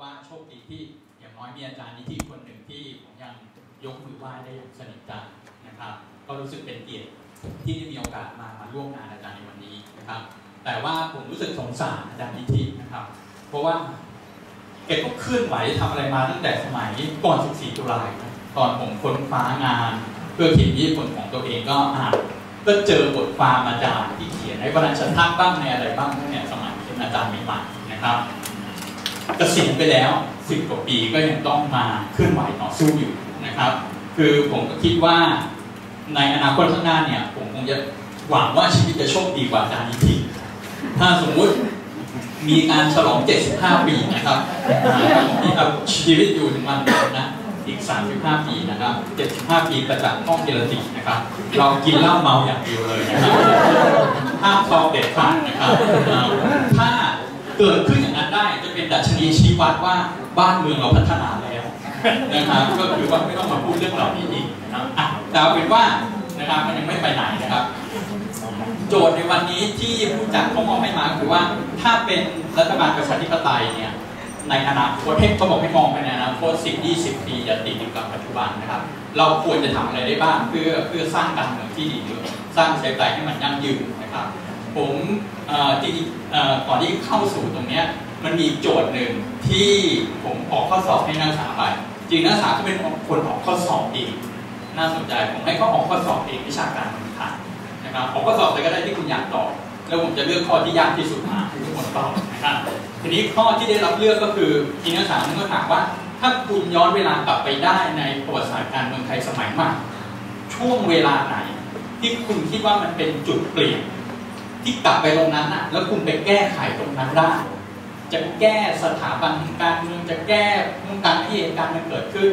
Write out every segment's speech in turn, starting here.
ว่าโชคดีที่อย่างน้อยมีอาจารย์นิธิคนหนึ่งที่ผมยังยกมือไหว้ได้อย่างสนิทใจนะครับ ก็รู้สึกเป็นเกียรติที่ได้มีโอกาสมามาร่วมงานอาจารย์ในวันนี้นะครับ แต่ว่าผมรู้สึกสงสารอาจารย์นิธินะครับ เพราะว่าแกก็เคลื่อนไหวทำอะไรมาตั้งแต่สมัยก่อน 14 ตุลาตอนผมค้นคว้างาน เพื่อเขียนญี่ปุ่นของตัวเองก็อ่านก็เจอบทความอาจารย์ที่เขียนในวรรณชนทักบ้างในอะไรบ้างเนี่ยสมัยเป็นอาจารย์ใหม่ๆนะครับ เกษียณไปแล้ว10กว่าปีก็ยังต้องมาเคลื่อนไหวต่อสู้อยู่นะครับ คือผมก็คิดว่าในอนาคตข้างหน้าเนี่ยผมคงจะหวังว่าชีวิตจะโชคดีกว่าอาจารย์นิธิถ้าสมมุติมีการฉลอง 75 ปีนะครับมีชีวิตอยู่ถึงวันนั้นนะอีก 35 ปีนะครับ 75 ปีประจักษ์ห้องเจรตินะครับ เรากินเหล้าเมาอย่างเดียวเลยนะครับห้ามคองเด็ดขาดนะครับ ถ้า เกิดขึ้นอย่างนั้นได้จะเป็นดัชนีชี้วัดว่าบ้านเมืองเราพัฒนาแล้วนะครับก็คือว่าไม่ต้องมาพูดเรื่องเหล่านี้อีกนะครับอะแต่เป็นว่านะครับมันยังไม่ไปไหนนะครับ โจทย์ในวันนี้ที่ผู้จัดเขามองให้มาคือว่าถ้าเป็นรัฐบาลประชาธิปไตยเนี่ยในอนาคตเทพเขาบอกให้มองไปในอนาคต10 20 ปีจะติดอยู่กับปัจจุบันนะครับ เราควรจะทำอะไรได้บ้างเพื่อเพื่อสร้างการเมืองที่ดีสร้างเศรษฐกิจให้มันยั่งยืนนะครับ ผมจริงก่อนที่เข้าสู่ตรงนี้มันมีโจทย์หนึ่งที่ผมออกข้อสอบให้นักศึกษาไป จริงนักศึกษาก็เป็นคนออกข้อสอบเองน่าสนใจผมให้เขาออกข้อสอบเองวิชาการบริหารนะครับออกข้อสอบอะไรก็ได้ที่คุณอยากตอบแล้วผมจะเลือกข้อที่ยากที่สุดมาให้ทุกคนตอบนะครับทีนี้ข้อที่ได้รับเลือกก็คือทีนักศึกษาก็ถามว่า ถ้าคุณย้อนเวลากลับไปได้ในประวัติศาสตร์การเมืองไทยสมัยใหม่ช่วงเวลาไหน ที่คุณคิดว่ามันเป็นจุดเปลี่ยน ที่กลับไปตรงนั้นอะ แล้วคุณไปแก้ไขตรงนั้นได้ จะแก้สถาบันการเมืองจะแก้มุ่งการที่เหตุการณ์มันเกิดขึ้น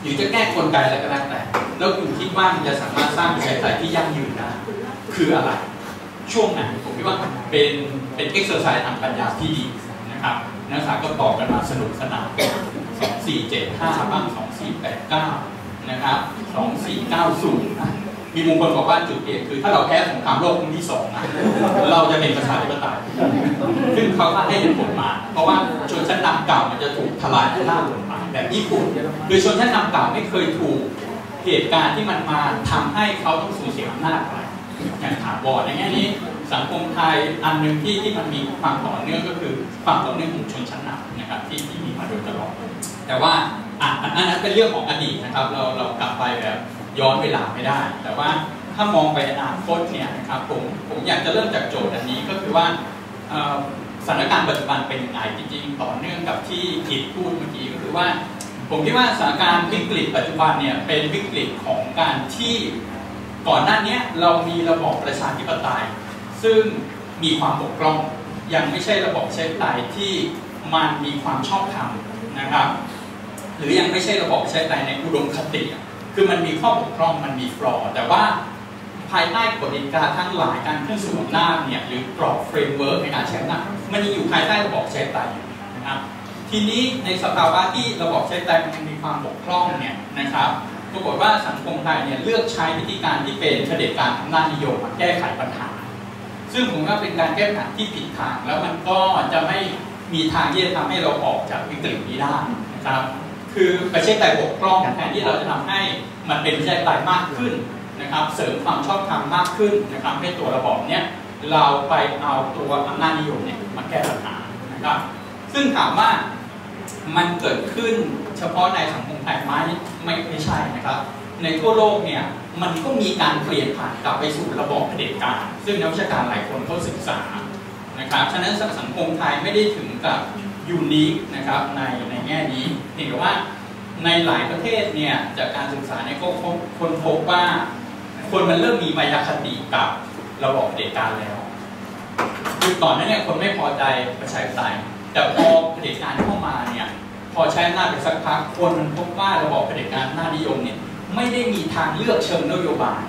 หรือจะแก้คนใดอะไรก็แล้วแต่ แล้วคุณคิดว่ามันจะสามารถสร้างประชาธิปไตยที่ยั่งยืนได้คืออะไร ช่วงนั้นผมคิดว่าเป็นเป็นเอ็กซ์เซอร์ไซส์ทางปัญญาที่ดีนะครับนักศึกษาก็ตอบกันมาสนุกสนาน2475บ้าง2489นะครับ2490 มีมุมคนบอกว่าจุดเปลี่ยนคือ ถ้าเราแพ้สงครามโลกครั้งที่สองนะเราจะเป็นประชาธิปไตยซึ่งเขาให้เหตุผลมา เพราะว่าชนชั้นนำเก่ามันจะถูกทลายหน้ากฎหมายแบบญี่ปุ่นคือชนชั้นนำเก่าไม่เคยถูกเหตุการณ์ที่มันมาทำให้เขาต้องสูญเสียอำนาจไปอย่างถาวรในแง่นี้สังคมไทยอันหนึ่งที่ที่มันมีความต่อเนื่องก็คือความต่อเนื่องของชนชั้นนำนะครับที่ที่มีมาโดยตลอดแต่ว่าอะอันนั้นเป็นเรื่องของอดีตนะครับ เราเรากลับไปแบบ ย้อนเวลาไม่ได้ แต่ว่าถ้ามองไปอนาคตเนี่ยนะครับผมผมอยากจะเริ่มจากโจทย์อันนี้ก็คือว่าสถานการณ์ปัจจุบันเป็นยังไงจริงๆ ต่อเนื่องกับที่กิดพูดเมื่อกี้ก็คือว่า ผมคิดว่าสถานการณ์วิกฤตปัจจุบันเนี่ยเป็นวิกฤตของการที่ก่อนหน้านี้เรามีระบอบประชาธิปไตย ซึ่งมีความบกพร่อง ยังไม่ใช่ระบบประชาธิปไตยที่มันมีความชอบธรรมนะครับ หรือยังไม่ใช่ระบบประชาธิปไตยในอุดมคติ คือมันมีข้อบกพร่องมันมีฟลอแต่ว่าภายใต้กฎกติกาทั้งหลายการขึ้นสู่อำนาจเนี่ยหรือกรอบเฟรมเวิร์กในการใช้อำนาจมันยังอยู่ภายใต้ระบบใช้ไตยนะครับทีนี้ในสภาวะที่ระบบใช้ไตมันมีความบกพร่องเนี่ยนะครับปรากฏว่าสังคมไทยเนี่ยเลือกใช้วิธีการที่เป็นเผด็จการอำนาจนิยมมาแก้ไขปัญหา ซึ่งผมว่าเป็นการแก้ปัญหาที่ผิดทางแล้วมันก็จะไม่มีทางที่จะทำให้เราออกจากวิกฤตนี้ได้นะครับ คือประชาธิปไตยบกพร่องแทนที่เราจะทำให้มันเป็นประชาธิปไตยมากขึ้นนะครับ เสริมความชอบธรรมมากขึ้นนะครับให้ตัวระบอบเนี้ยเราไปเอาตัวอำนาจนิยมเนี่ยมาแก้ปัญหานะครับ ซึ่งถามว่ามันเกิดขึ้นเฉพาะในสังคมไทยไหมไม่ไม่ใช่นะครับ ในทั่วโลกเนี่ยมันก็มีการเปลี่ยนผ่านกลับไปสู่ระบอบเผด็จการ ซึ่งนักวิชาการหลายคนเขาศึกษานะครับ ฉะนั้นสังคมไทยไม่ได้ถึงกับยูนิคนะครับในใน แง่นี้เห็นว่าในหลายประเทศเนี่ยจากการศึกษาเนี่ยก็คนพบว่าคนมันเริ่มมีมายาคติกับระบบเผด็จการแล้วคือก่อนนั้นเนี่ยคนไม่พอใจประชาธิปไตยแต่พอเผด็จการเข้ามาเนี่ยพอใช้อำนาจไปสักพักคนมันพบว่าระบบเผด็จการหน้านิยมเนี่ยไม่ได้มีทางเลือกเชิงนโยบาย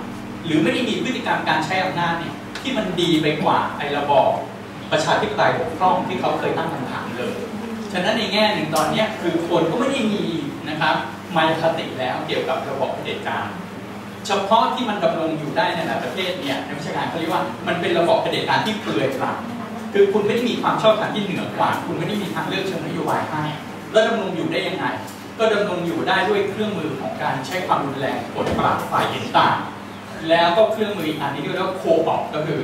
หรือไม่ได้มีพฤติกรรมการใช้อำนาจเนี่ยที่มันดีไปกว่าไอ้ระบอบประชาธิปไตยบกพร่องที่เขาเคยตั้งคำถาม ฉะนั้นในแง่หนึ่งตอนนี้คือคนก็ไม่ได้มีนะครับมายคติแล้วเกี่ยวกับระบบเผด็จการเฉพาะที่มันดำรงอยู่ได้ในหลายประเทศเนี่ยนักวิชาการเขาเรียกว่ามันเป็นระบบเผด็จการที่เปลือยเปล่าคือคุณไม่ได้มีความชอบธรรมที่เหนือกว่า คุณไม่ได้มีทางเลือกเชิงนโยบายให้แล้วดำรงอยู่ได้ยังไง ก็ดำรงอยู่ได้ด้วยเครื่องมือของการใช้ความรุนแรงกดปราบฝ่ายเห็นต่างแล้วก็เครื่องมืออีกอันนี้เรียกว่าโคบอก็คือ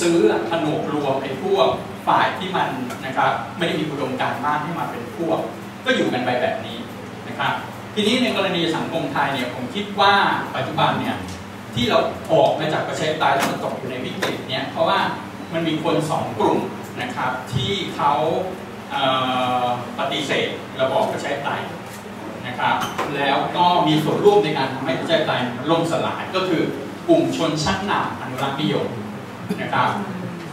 ซื้อผนวกรวมไอ้พวกฝ่ายที่มันนะครับไม่ได้มีอุดมการณ์มากให้มาเป็นพวก ก็อยู่กันไปแบบนี้นะครับทีนี้ในกรณีสังคมไทยเนี่ยผมคิดว่าปัจจุบันเนี่ยที่เราออกมาจากประชาธิปไตยแล้วมันตกอยู่ในวิกฤตเนี่ยเพราะว่ามันมีคนสองกลุ่มนะครับที่เขาเปฏิเสธระบอบประชาธิปไตยนะครับแล้วก็มีส่วนร่วมในการทำให้ประชาธิปไตยมันล่มสลายก็คือกลุ่มชนชั้นนำอนุรักษ์นิยม นะครับ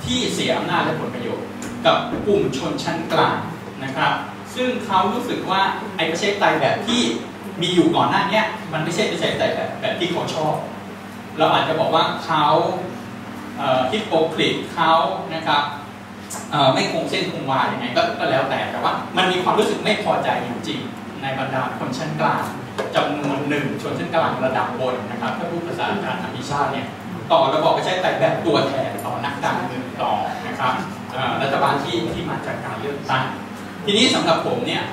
ที่เสียอำนาจและผลประโยชน์ กับกลุ่มชนชั้นกลางนะครับ ซึ่งเขารู้สึกว่าไอ้ประชาธิปไตยแบบที่มีอยู่ก่อนหน้านี้มันไม่ใช่ประชาธิปไตยแบบแบบที่เขาชอบ เราอาจจะบอกว่าเขาฮิปโปคริตเขานะครับไม่คงเส้นคงวาอย่างไงก็ก็แล้วแต่แต่ว่า มันมีความรู้สึกไม่พอใจอยู่จริง ในบรรดาคนชั้นกลางจำนวนหนึ่งชนชั้นกลางระดับบนนะครับถ้าพูดภาษาการอภิชาติเนี่ย ต่อระบอบประชาธิปไตยแบบตัวแทนต่อนักการเมืองต่อนะครับเอ่อรัฐบาลที่ที่มาจากการเลือกตั้งทีนี้สำหรับผมเนี่ย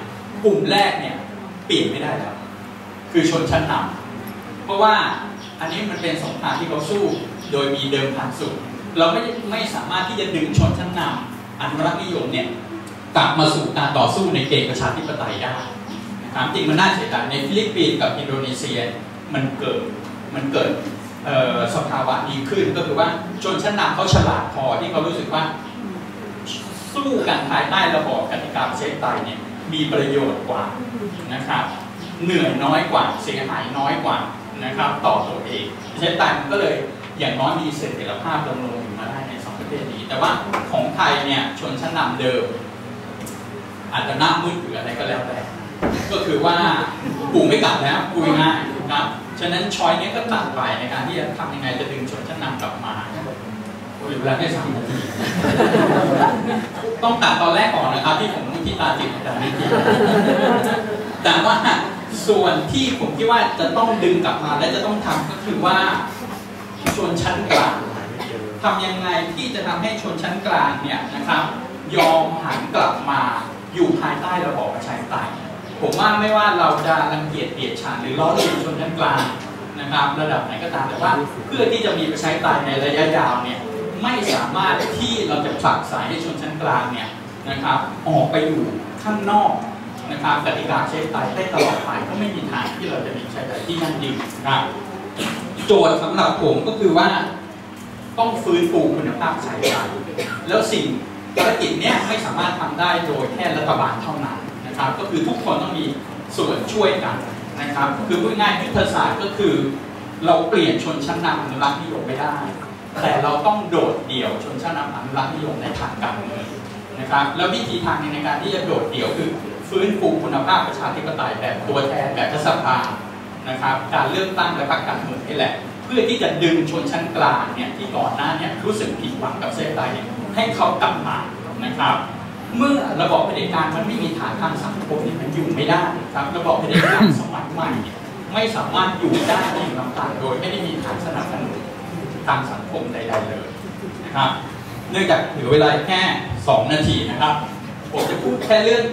กลุ่มแรกเนี่ยเปลี่ยนไม่ได้แล้วคือชนชั้นนำเพราะว่าอันนี้มันเป็นสงครามที่เขาสู้ โดยมีเดิมพันสูงเราไม่ไม่สามารถที่จะดึงชนชั้นนำอนุรักษ์นิยมเนี่ยกลับมาสู่การต่อสู้ในเกมประชาธิปไตยได้นะครับจริงมันน่าเสียดายในฟิลิปปินส์กับอินโดนีเซียมันเกิดมันเกิด สภาวะดีขึ้น ก็คือว่าชนชั้นนำเขาฉลาดพอที่เขารู้สึกว่าสู้กันภายใต้ระบอบกติกาประชาธิปไตยเนี่ยมีประโยชน์กว่านะครับเหนื่อยน้อยกว่าเสียหายน้อยกว่านะครับ ต่อตัวเองประชาธิปไตยก็เลยอย่างน้อยมีเสถียรภาพดำรงอยู่มาได้ในสองประเทศนี้ แต่ว่าของไทยเนี่ยชนชั้นนำเดิม อาจจะหน้ามืดหรืออะไรก็แล้วแต่ก็คือว่ากูไม่กลับแล้วกูง่ายนะครับ ฉะนั้นช้อยนี้ก็ตัดไปในการที่จะทำยังไงจะดึงชนชั้นนำกลับมาเหลือเวลาแค่สามนาทีต้องตัดตอนแรกก่อนนะครับที่ผมที่ตาจิตอาจารย์นิติแต่ว่าส่วนที่ผมคิดว่าจะต้องดึงกลับมาและจะต้องทำก็คือว่าชนชั้นกลางทำยังไงที่จะทำให้ชนชั้นกลางเนี่ยนะครับ ยอมหันกลับมาอยู่ภายใต้ระบอบประชาธิปไตย ผมว่าไม่ว่าเราจะรังเกียจเกลียดชังหรือล้อเลียนชนชั้นกลางนะครับ ระดับไหนก็ตามแต่ว่าเพื่อที่จะมีประชาธิปไตยในระยะยาวเนี่ยไม่สามารถที่เราจะผลักสายให้ชนชั้นกลางเนี่ยนะครับออกไปอยู่ข้างนอกนะครับกติกาใช้ไตยได้ตลอดไปก็ไม่มีทางที่เราจะมีใช้ไตยที่ยั่งยืนนะครับโจทย์สำหรับผมก็คือว่า ต้องฟื้นฟูคุณภาพใช้ไตแล้วสิ่งภารกิจเนี้ยไม่สามารถทำได้โดยแค่รัฐบาลเท่านั้น นะครับก็คือทุกคนต้องมีส่วนช่วยกันนะครับคือพูดง่ายยุทธศาสตร์ก็คือ เราเปลี่ยนชนชั้นนำอนุรักษ์นิยมไม่ได้ แต่เราต้องโดดเดี่ยวชนชั้นนำอนุรักษ์นิยมในทางการเมืองนะครับแล้ววิธีทางในการที่จะโดดเดี่ยวคือฟื้นฟูคุณภาพประชาธิปไตยแบบตัวแทนแบบรัฐสภานะครับการเลือกตั้งและพรรคการเมืองนี่แหละ เพื่อที่จะดึงชนชั้นกลางเนี่ยที่ก่อนหน้าเนี่ยรู้สึกผิดหวังกับเส้นไตเนี่ยให้เขากลับมานะครับ เมื่อระบอบเผด็จการมันไม่มีฐานทางสังคมเนี่ยมันอยู่ไม่ได้ครับระบอบเผด็จการสมัยใหม่ ไม่สามารถอยู่ได้เพียงลำพังโดยไม่ได้มีฐานสนับสนุนทางสังคมใดๆเลยนะครับ เนื่องจากเหลือเวลาแค่ 2 นาทีนะครับ ผมจะพูดแค่เรื่อง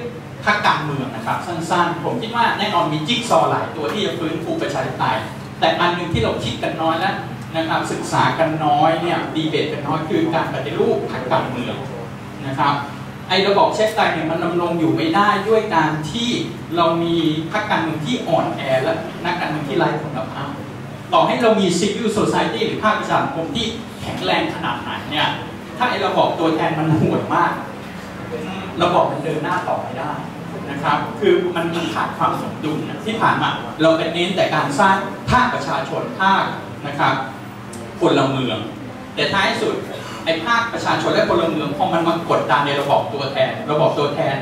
พรรคการเมืองนะครับ สั้นๆ ผมคิดว่าแน่นอนมีจิ๊กซอหลายตัวที่จะฟื้นฟูประชาธิปไตยแต่อันหนึ่งที่เราคิดกันน้อยแล้วนะครับศึกษากันน้อยเนี่ยดีเบตกันน้อยคือการปฏิรูปพรรคการเมืองนะครับ ไอ้ระบบเช็คไตเนี่ยมันดำรงอยู่ไม่ได้ด้วยการที่เรามีพรรคการเมืองที่อ่อนแอและนักการเมืองที่ไร้คุณภาพต่อให้เรามี civil society หรือภาคประชาสังคมที่แข็งแรงขนาดไหนเนี่ย ถ้าไอ้ระบบตัวแทนมันห่วยมาก ระบบมันเดินหน้าต่อไม่ได้นะครับ คือมันมันขาดความสมดุลนะที่ผ่านมาเราเป็นเน้นแต่การสร้างภาคประชาชนภาคนะครับพลเมือง แต่ท้ายสุด ไอ้ภาคประชาชนและพลเมืองพอมันมากดดันในระบบตัวแทน ระบบตัวแทน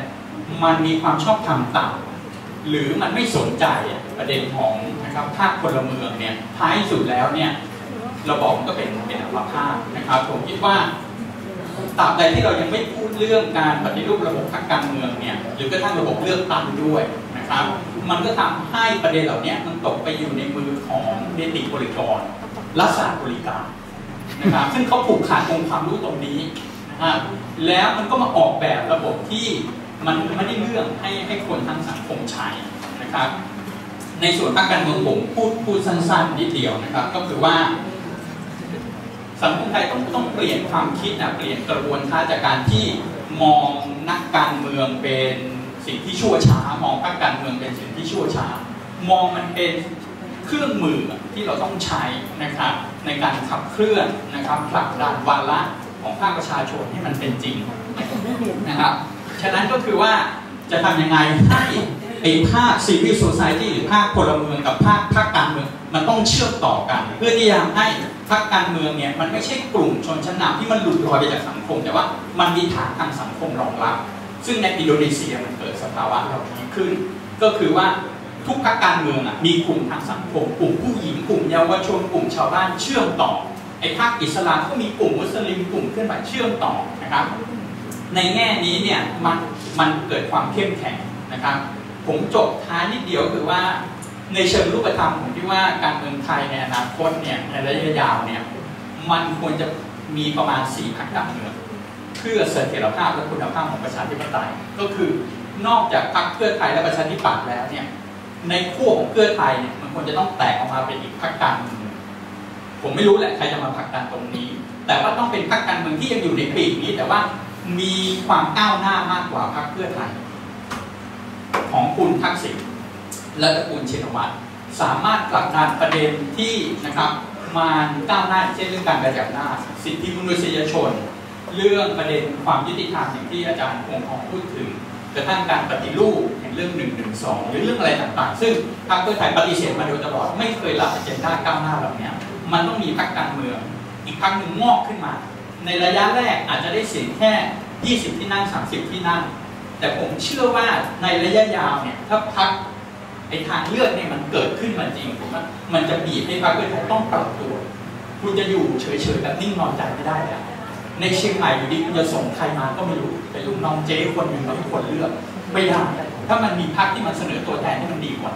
มันมีความชอบธรรมต่ำหรือมันไม่สนใจประเด็นของนะครับภาคพลเมืองเนี่ยท้ายสุดแล้วเนี่ยระบอบก็เป็นเป็นอัมพาตนะครับผมคิดว่าตราบใดที่เรายังไม่พูดเรื่องการปฏิรูประบบทางการเมืองเนี่ยหรือกระทั่งระบบเลือกตั้งด้วยนะครับ มันก็ทำให้ประเด็นเหล่านี้มันตกไปอยู่ในมือของเนติบริกรรัฐศาสตร์บริการ นะครับซึ่งเขาผูกขาดองค์ความรู้ตรงนี้นะครับแล้วมันก็มาออกแบบระบบที่มันไม่ได้เรื่องให้ให้คนทั้งสังคมใช้นะครับ ในส่วนภาคการเมืองผมพูดพูดสั้นๆนิดเดียวนะครับ ก็คือว่า สังคมไทยต้องต้องเปลี่ยนความคิดนะเปลี่ยนกระบวนการจากการที่มองนักการเมืองเป็นสิ่งที่ชั่วช้ามองพรรคการเมืองเป็นสิ่งที่ชั่วช้ามองมันเป็น เครื่องมือที่เราต้องใช้นะครับในการขับเคลื่อนนะครับผลักดันวาระของภาคประชาชนให้มันเป็นจริงนะครับ ฉะนั้นก็คือว่าจะทำยังไงให้ไอ้ภาค civil society หรือภาคพลเมืองกับภาคภาคการเมืองมันต้องเชื่อมต่อกัน เพื่อที่จะให้ภาคการเมืองเนี่ยมันไม่ใช่กลุ่มชนชั้นนำที่มันหลุดลอยไปจากสังคม แต่ว่ามันมีฐานทางสังคมรองรับ ซึ่งในอินโดนีเซียมันเกิดสภาวะเหล่านี้ขึ้น ก็คือว่า ทุกภาคการเมืองอะมีกลุ่มทางสังคมกลุ่มผู้หญิงกลุ่มเยาวชนกลุ่มชาวบ้านเชื่อมต่อไอ้ภาคอิสลามก็มีกลุ่มมุสลิมกลุ่มเคลื่อนไหวเชื่อมต่อนะครับ ในแง่นี้เนี่ยมันมันเกิดความเข้มแข็งนะครับ ผมจบท้ายนิดเดียวคือว่าในเชิงรูปธรรมผมคิดว่าการเมืองไทยในอนาคตเนี่ยในระยะยาวเนี่ยมันควรจะมีประมาณ4พรรคการเมืองเพื่อเสถียรภาพและคุณภาพของประชาธิปไตย ก็คือนอกจากพรรคเพื่อไทยและประชาธิปัตย์แล้วเนี่ย ในขั้วของเพื่อไทยเนี่ยมันควรจะต้องแตกออกมาเป็นอีกพรรคการเมืองผมไม่รู้แหละใครจะมาผลักดันตรงนี้ แต่ว่าต้องเป็นพรรคการเมืองที่ยังอยู่ในปีกนี้ แต่ว่ามีความก้าวหน้ามากกว่าพรรคเพื่อไทย ของคุณทักษิณและตระกูลชินวัตรสามารถผลักดันประเด็นที่นะครับมาก้าวหน้าเช่นเรื่องการกระจายหน้าสิทธิมนุษยชน เรื่องประเด็นความยุติธรรมอย่างที่อาจารย์คงทองพูดถึง กระทั่งการปฏิรูปอย่างเรื่อง1นึหรือเรื่องอะไรต่างๆ ซึ่งพรรคเพื่อไทยปฏิเสธมาโดยตลอดไม่เคยรับเจนดาก้าวหน้าเหล่านี้มันต้องมีพรรคการเมือง อีกพรรคหนึ่งงอกขึ้นมา ในระยะแรกอาจจะได้เสียงแค่ 20 ที่นั่ง 30 ที่นั่ง แต่ผมเชื่อว่าในระยะยาวเนี่ยถ้าพรรคไอ้ทางเลือกเนี่ยมันเกิดขึ้นมาจริงมันมันจะบีบให้พรรคเพื่อไทยต้องปรับตัว คุณจะอยู่เฉยๆแบบนิ่งนอนใจไม่ได้แล้ว ในเชียงใหม่อยู่ดีคุณจะส่งใครมาก็ไม่รู้เป็นลูกน้องเจ๊คนหนึ่งมาให้คนเลือกไม่ได้ถ้ามันมีพรรคที่มันเสนอตัวแทนที่มันดีกว่า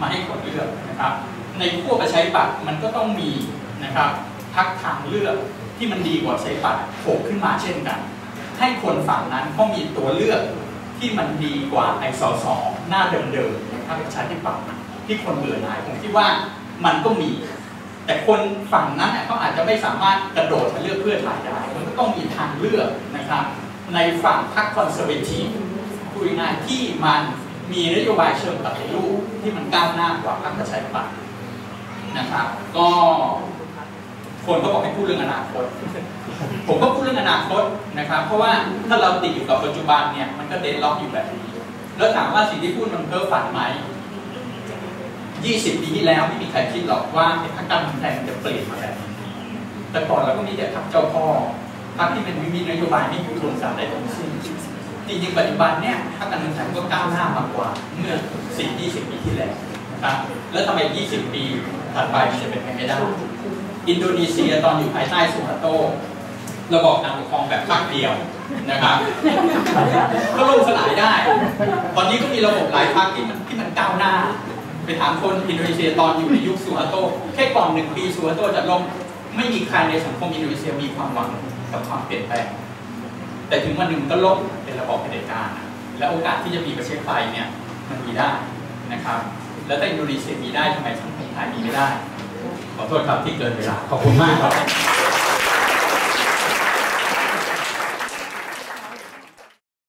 มาให้คนเลือกนะครับ ในขั้วประชาธิปัตย์มันก็ต้องมีนะครับพรรคทางเลือกที่มันดีกว่าประชาธิปัตย์โผล่ขึ้นมาเช่นกัน ให้คนฝั่งนั้นเขามีตัวเลือกที่มันดีกว่าไอ้สสอหน้าเดิมๆนะครับประชาธิปัตย์ที่คนเบื่อหน่ายผมคิดว่ามันก็มี แต่คนฝั่งนั้นเนี่ยเขาอาจจะไม่สามารถกระโดดมาเลือกเพื่อไทยได้ มันก็ต้องมีทางเลือกนะครับ ในฝั่งพรรคคอนเซอร์เวทีฟพูดง่ายที่มันมีนโยบายเชิงปฏิรูปที่มันก้าวหน้ากว่าพรรคประชาธิปัตย์นะครับ ก็คนก็บอกให้พูดเรื่องอนาคต ผมก็พูดเรื่องอนาคตนะครับ เพราะว่าถ้าเราติดอยู่กับปัจจุบันเนี่ยมันก็เดนล็อกอยู่แบบนี้ แล้วถามว่าสิ่งที่พูดมันเพ้อฝันไหม 20 ปีที่แล้วไม่มีใครคิดหรอกว่าพรรคการเมืองไทยมันจะเปลี่ยนมาแบบนี้แต่ก่อนเราก็มีแต่พรรคเจ้าพ่อพรรคที่เป็นวิมีนโยบายไม่ยุทธศาสตร์ได้ทั้งสิ้นจริงๆปัจจุบันเนี่ยพรรคการเมืองไทยก็ก้าวหน้ามากกว่าเมื่อ 10 20 ปีที่แล้วนะครับแล้วทำไม 20 ปีถัดไปมันจะเป็นไปไม่ได้อินโดนีเซียตอนอยู่ภายใต้สุฮาโตระบอบการปกครองแบบภาคเดียวนะครับก็ล่มสลายได้ ตอนนี้ก็มีระบบหลายพรรคที่มันที่มันก้าวหน้า ไปถามคนอินโดนีเซียตอนอยู่ในยุคสุฮาโตแค่ก่อนหนึ่งปีสุฮาโตจะล่มไม่มีใครในสังคมอินโดนีเซียมีความหวังกับความเปลี่ยนแปลง แต่ถึงวันหนึ่งก็ล่มเป็นระบอบเผด็จการและโอกาสที่จะมีประเทศไทยเนี่ยมันมีได้นะครับ แล้วถ้าอินโดนีเซียมีได้ทำไมสังคมไทยมีไม่ได้ ขอโทษครับที่เกินเวลาขอบคุณมากครับ